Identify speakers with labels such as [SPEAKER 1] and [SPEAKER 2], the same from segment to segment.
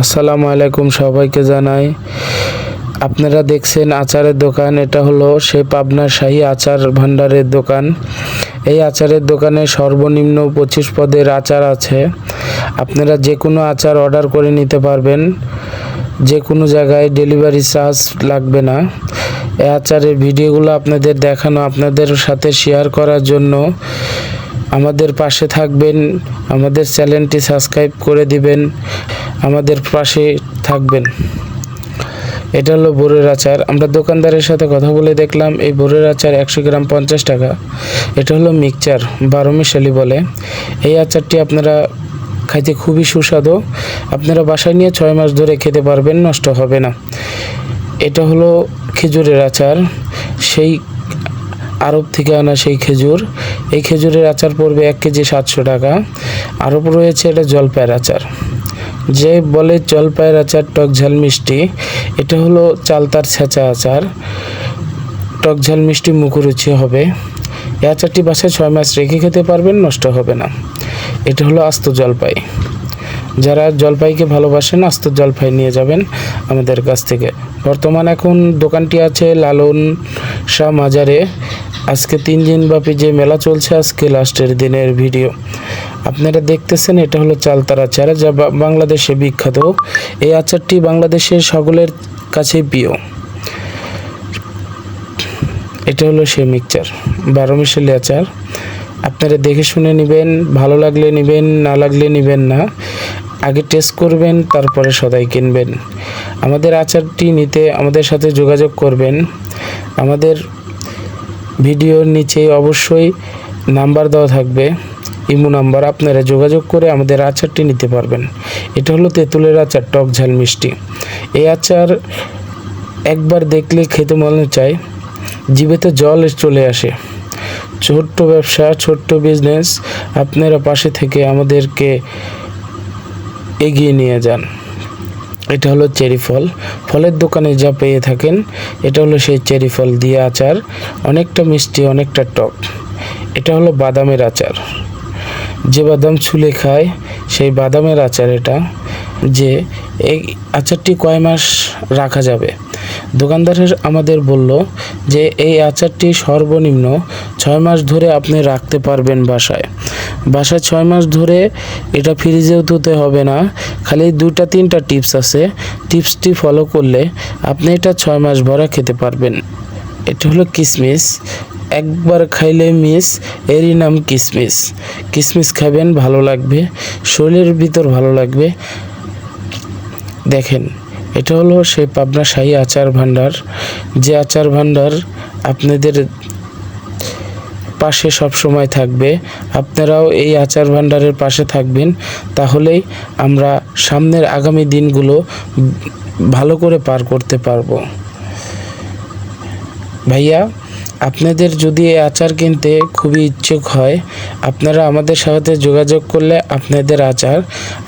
[SPEAKER 1] আসসালামু আলাইকুম সবাইকে জানাই। আপনারা দেখছেন আচারের দোকান, এটা হলো সেই পাবনার শাহী আচার ভান্ডারের দোকান। এই আচারের দোকানে সর্বনিম্ন পঁচিশ পদের আচার আছে। আপনারা যে কোনো আচার অর্ডার করে নিতে পারবেন। যে কোনো জায়গায় ডেলিভারি চার্জ লাগবে না। এই আচারের ভিডিওগুলো আপনাদের দেখানো, আপনাদের সাথে শেয়ার করার জন্য আমাদের পাশে থাকবেন, আমাদের চ্যানেলটি সাবস্ক্রাইব করে দিবেন, আমাদের পাশে থাকবেন। এটা হলো বোরের আচার। আমরা দোকানদারের সাথে কথা বলে দেখলাম, এই বোরের আচার একশো গ্রাম পঞ্চাশ টাকা। এটা হলো মিক্সচার, বারো মিশালি বলে। এই আচারটি আপনারা খাইতে খুবই সুস্বাদু। আপনারা বাসায় নিয়ে ছয় মাস ধরে খেতে পারবেন, নষ্ট হবে না। এটা হলো খেজুরের আচার। সেই আরব থেকে আনা সেই খেজুর। এই খেজুরের আচার পড়বে এক কেজি সাতশো টাকা। আরব রয়েছে এটা জলপাইয়ের আচার। যে বলে জলপাইয়ের আচার, টক ঝাল মিষ্টি, এটা হলো চালতার ছেঁচা আচার। টক ঝাল মিষ্টি মুখরুচি হবে। এই আচারটি বাসায় ছয় মাস রেখে খেতে পারবেন, নষ্ট হবে না। এটা হলো আস্ত জলপাই। যারা জলপাইকে ভালোবাসেন, আস্ত জলপাই নিয়ে যাবেন আমাদের কাছ থেকে। বর্তমান এখন দোকানটি আছে লালন শাহ মাজারে আজকে তিন দিন ব্যাপী যে মেলা চলছে, আজকে লাস্টের দিনের ভিডিও। আপনারা দেখতেছেন, এটা হলো চালতার আচার যা বাংলাদেশে বিখ্যাত। এই আচারটি বাংলাদেশের সকলের কাছে প্রিয়। এটা হলো সেই মিক্সচার বারো মিশালি আচার। আপনারা দেখে শুনে নেবেন, ভালো লাগলে নেবেন, না লাগলে নেবেন না। আগে টেস্ট করবেন, তারপরে সদাই কিনবেন। আমাদের আচারটি নিতে আমাদের সাথে যোগাযোগ করবেন। আমাদের ভিডিওর নিচে অবশ্যই নাম্বার দেওয়া থাকবে, ইমো নাম্বার, আপনারা যোগাযোগ করে আমাদের আচারটি নিতে পারবেন। এটা হলো তেঁতুলের আচার, টক ঝাল মিষ্টি। এই আচার একবার দেখলে খেতে মনে চায় জিভেতে জল চলে আসে। ছোট্ট ব্যবসা, ছোট্ট বিজনেস আপনারা পাশে থেকে আমাদেরকে এগিয়ে নিয়ে যান। এটা হলো চেরি ফল। ফলের দোকানে যা পেয়ে থাকেন, এটা হলো সেই চেরি ফল দিয়ে আচার। অনেকটা মিষ্টি, অনেকটা টক। এটা হলো বাদামের আচার। যে বাদাম ছুলে খায়, সেই বাদামের আচার এটা। যে এই আচারটি কয় মাস রাখা যাবে? দোকানদারের আমাদের বলল যে, এই আচারটি সর্বনিম্ন ছয় মাস ধরে আপনি রাখতে পারবেন বাসায়। বাসায় ছয় মাস ধরে এটা ফ্রিজেও তুলতে হবে না। খালি দুটা তিনটা টিপস আছে। টিপসটি ফলো করলে আপনি এটা ছয় মাস ভরা খেতে পারবেন। এটা হলো কিসমিস। একবার খাইলে মিস, এরই নাম কিসমিস। কিসমিস খাবেন, ভালো লাগবে। শরীরের ভিতর ভালো লাগবে। দেখেন এটা হলো সেই পাবনা শাহী আচার ভাণ্ডার যে আচার ভাণ্ডার আপনাদের পাশে সব সময় থাকবে। আপনারাও এই আচার ভাণ্ডারের পাশে থাকবেন। তাহলেই আমরা সামনের আগামী দিনগুলো ভালো করে পার করতে পারব। ভাইয়া, আপনাদের যদি এই আচার কিনতে খুবই ইচ্ছুক হয়, আপনারা আমাদের সাথে যোগাযোগ করলে আপনাদের আচার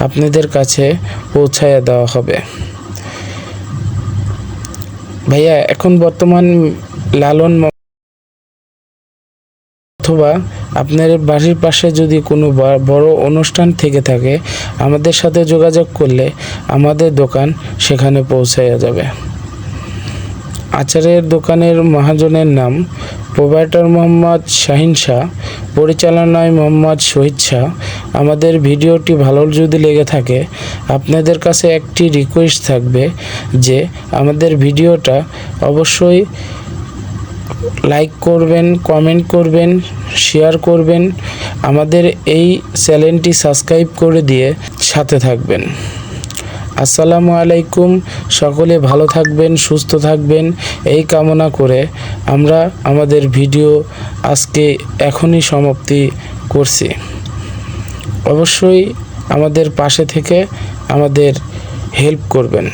[SPEAKER 1] আপনাদের কাছে পৌঁছায় দেওয়া হবে। ভাইয়া, এখন বর্তমান লালন অথবা আপনার বাড়ির পাশে যদি কোনো বড় অনুষ্ঠান থেকে থাকে, আমাদের সাথে যোগাযোগ করলে আমাদের দোকান সেখানে পৌঁছায়া যাবে। আচারের দোকানের মহাজনের নাম প্রোভাইডার মোহাম্মদ শাহিন শাহ, পরিচালনায় মোহাম্মদ শহীদ শাহ। আমাদের ভিডিওটি ভালো যদি লেগে থাকে, আপনাদের কাছে একটি রিকোয়েস্ট থাকবে যে আমাদের ভিডিওটা অবশ্যই লাইক করবেন কমেন্ট করবেন শেয়ার করবেন। আমাদের এই চ্যানেলটি সাবস্ক্রাইব করে দিয়ে সাথে থাকবেন। আসসালামু আলাইকুম। সকলে ভালো থাকবেন, সুস্থ থাকবেন। এই কামনা করে আমরা আমাদের ভিডিও আজকে এখনই সমাপ্তি করছি। অবশ্যই আমাদের পাশে থেকে আমাদের হেল্প করবেন।